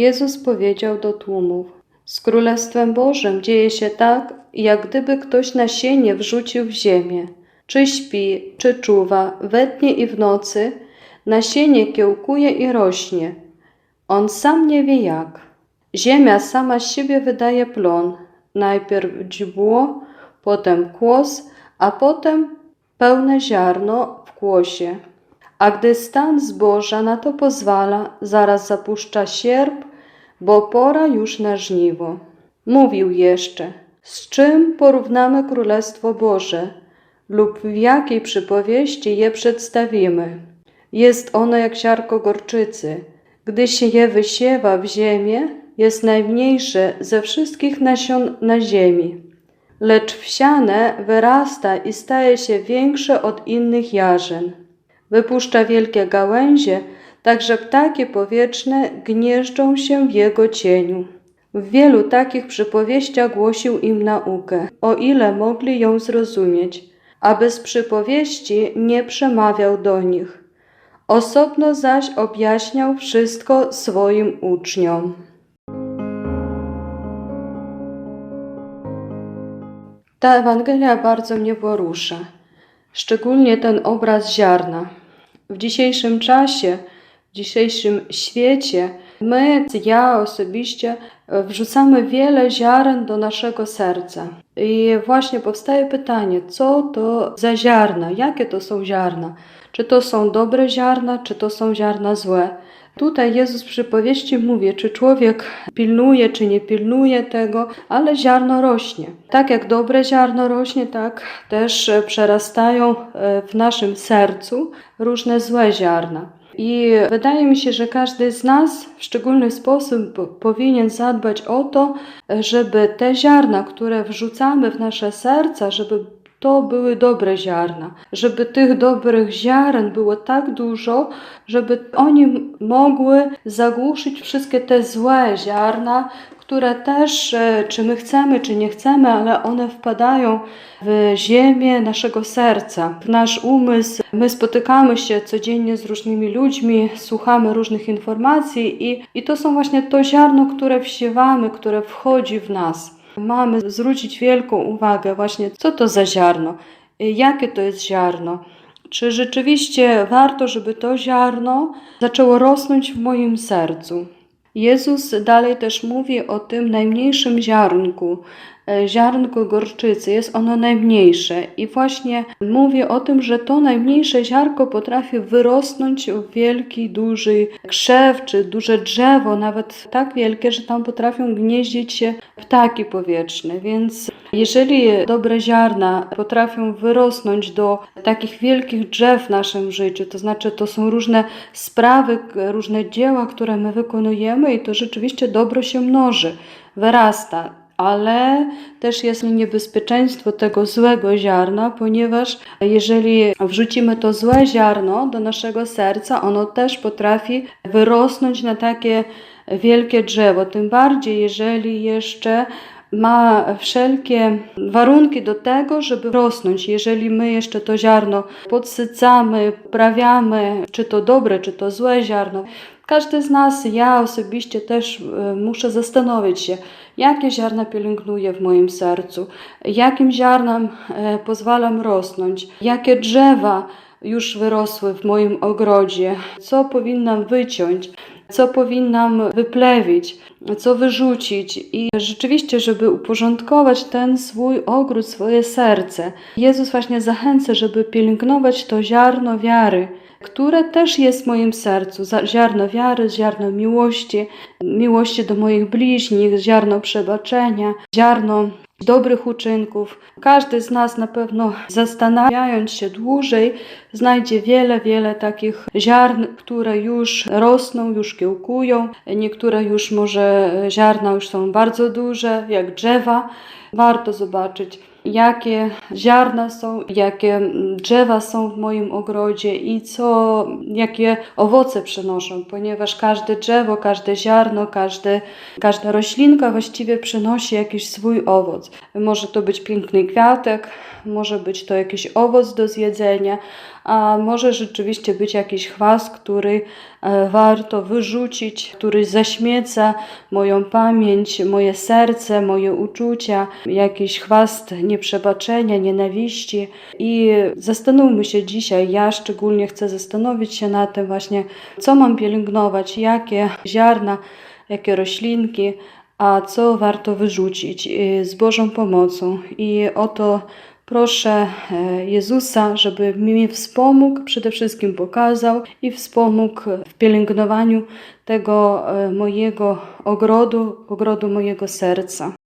Jezus powiedział do tłumów: Z Królestwem Bożym dzieje się tak, jak gdyby ktoś nasienie wrzucił w ziemię. Czy śpi, czy czuwa, we dnie i w nocy, nasienie kiełkuje i rośnie. On sam nie wie jak. Ziemia sama z siebie wydaje plon. Najpierw źdźbło, potem kłos, a potem pełne ziarno w kłosie. A gdy stan zboża na to pozwala, zaraz zapuszcza sierp, bo pora już na żniwo. Mówił jeszcze, z czym porównamy Królestwo Boże lub w jakiej przypowieści je przedstawimy. Jest ono jak ziarko gorczycy. Gdy się je wysiewa w ziemię, jest najmniejsze ze wszystkich nasion na ziemi. Lecz wsiane wyrasta i staje się większe od innych jarzyn. Wypuszcza wielkie gałęzie, tak że ptaki powietrzne gnieżdżą się w jego cieniu. W wielu takich przypowieściach głosił im naukę, o ile mogli ją zrozumieć, a bez przypowieści nie przemawiał do nich. Osobno zaś objaśniał wszystko swoim uczniom. Ta Ewangelia bardzo mnie porusza, szczególnie ten obraz ziarna. W dzisiejszym czasie, w dzisiejszym świecie, my, ja osobiście, wrzucamy wiele ziaren do naszego serca. I właśnie powstaje pytanie, co to za ziarna, jakie to są ziarna? Czy to są dobre ziarna, czy to są ziarna złe? Tutaj Jezus przy powieści mówi, czy człowiek pilnuje, czy nie pilnuje tego, ale ziarno rośnie. Tak jak dobre ziarno rośnie, tak też przerastają e, w naszym sercu różne złe ziarna. I wydaje mi się, że każdy z nas w szczególny sposób powinien zadbać o to, żeby te ziarna, które wrzucamy w nasze serca, żeby to były dobre ziarna, żeby tych dobrych ziaren było tak dużo, żeby oni mogły zagłuszyć wszystkie te złe ziarna, które też, e, czy my chcemy, czy nie chcemy, ale one wpadają w ziemię naszego serca, w nasz umysł. My spotykamy się codziennie z różnymi ludźmi, słuchamy różnych informacji i, i to są właśnie to ziarno, które wsiewamy, które wchodzi w nas. Mamy zwrócić wielką uwagę właśnie, co to za ziarno, jakie to jest ziarno. Czy rzeczywiście warto, żeby to ziarno zaczęło rosnąć w moim sercu? Jezus dalej też mówi o tym najmniejszym ziarnku, e, ziarnku gorczycy. Jest ono najmniejsze i właśnie mówi o tym, że to najmniejsze ziarko potrafi wyrosnąć w wielki, duży krzew czy duże drzewo, nawet tak wielkie, że tam potrafią gnieździć się ptaki powietrzne. Więc jeżeli dobre ziarna potrafią wyrosnąć do takich wielkich drzew w naszym życiu, to znaczy to są różne sprawy, różne dzieła, które my wykonujemy i to rzeczywiście dobro się mnoży, wyrasta. Ale też jest niebezpieczeństwo tego złego ziarna, ponieważ jeżeli wrzucimy to złe ziarno do naszego serca, ono też potrafi wyrosnąć na takie wielkie drzewo. Tym bardziej, jeżeli jeszcze ma wszelkie warunki do tego, żeby rosnąć. Jeżeli my jeszcze to ziarno podsycamy, prawiamy, czy to dobre, czy to złe ziarno, każdy z nas, ja osobiście też e, muszę zastanowić się, jakie ziarna pielęgnuję w moim sercu, jakim ziarnom e, pozwalam rosnąć, jakie drzewa już wyrosły w moim ogrodzie, co powinnam wyciąć, co powinnam wyplewić, co wyrzucić i rzeczywiście, żeby uporządkować ten swój ogród, swoje serce. Jezus właśnie zachęca, żeby pielęgnować to ziarno wiary, które też jest w moim sercu. Ziarno wiary, ziarno miłości, miłości do moich bliźnich, ziarno przebaczenia, ziarno dobrych uczynków. Każdy z nas na pewno zastanawiając się dłużej, znajdzie wiele, wiele takich ziarn, które już rosną, już kiełkują. Niektóre już może ziarna już są bardzo duże, jak drzewa. Warto zobaczyć, jakie ziarna są, jakie drzewa są w moim ogrodzie i co, jakie owoce przynoszą, ponieważ każde drzewo, każde ziarno, każde, każda roślinka właściwie przynosi jakiś swój owoc. Może to być piękny kwiatek, może być to jakiś owoc do zjedzenia, a może rzeczywiście być jakiś chwast, który e, warto wyrzucić, który zaśmieca moją pamięć, moje serce, moje uczucia, jakiś chwast nieprzebaczenia, nienawiści. I zastanówmy się dzisiaj, ja szczególnie chcę zastanowić się nad tym właśnie, co mam pielęgnować, jakie ziarna, jakie roślinki, a co warto wyrzucić y, z Bożą pomocą. I oto proszę e, Jezusa, żeby mi wspomógł, przede wszystkim pokazał i wspomógł w pielęgnowaniu tego e, mojego ogrodu, ogrodu mojego serca.